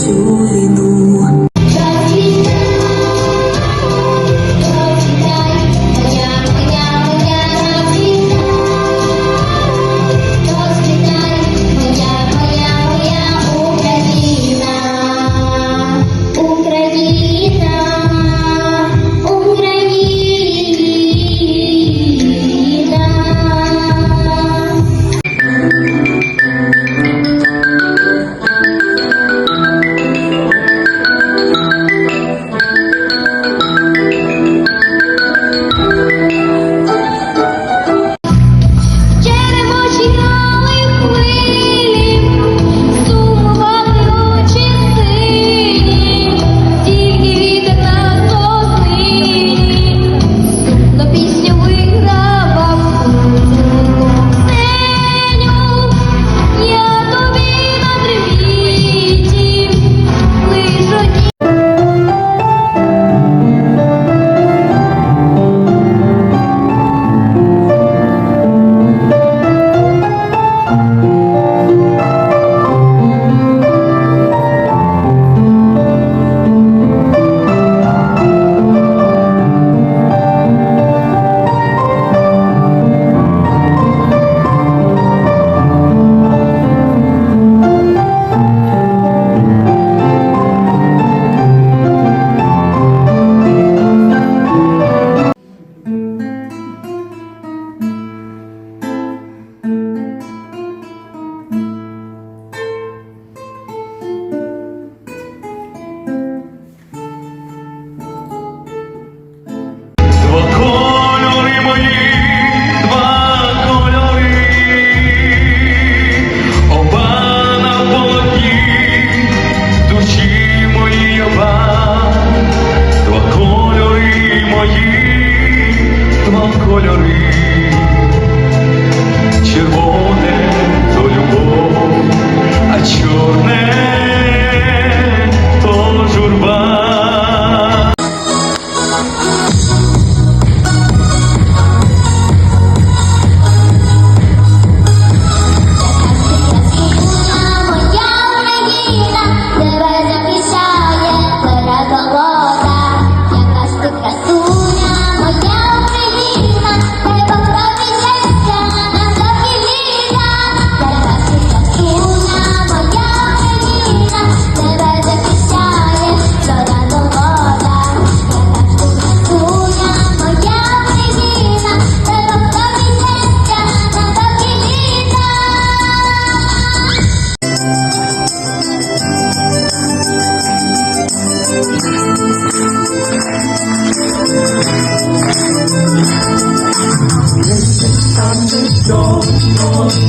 Diyos yung lino кольори, червоне то любов, а чорне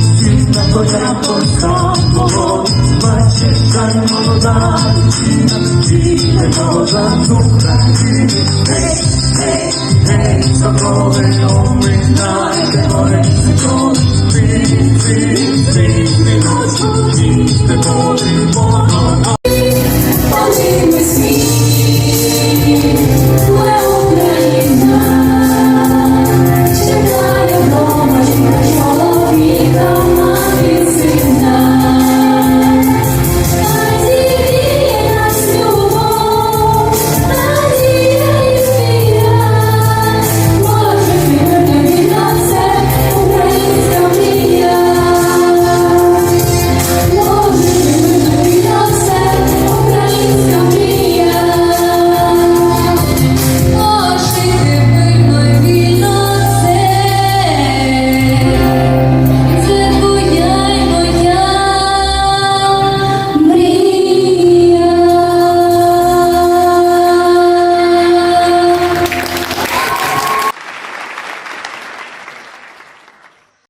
Очі ми світ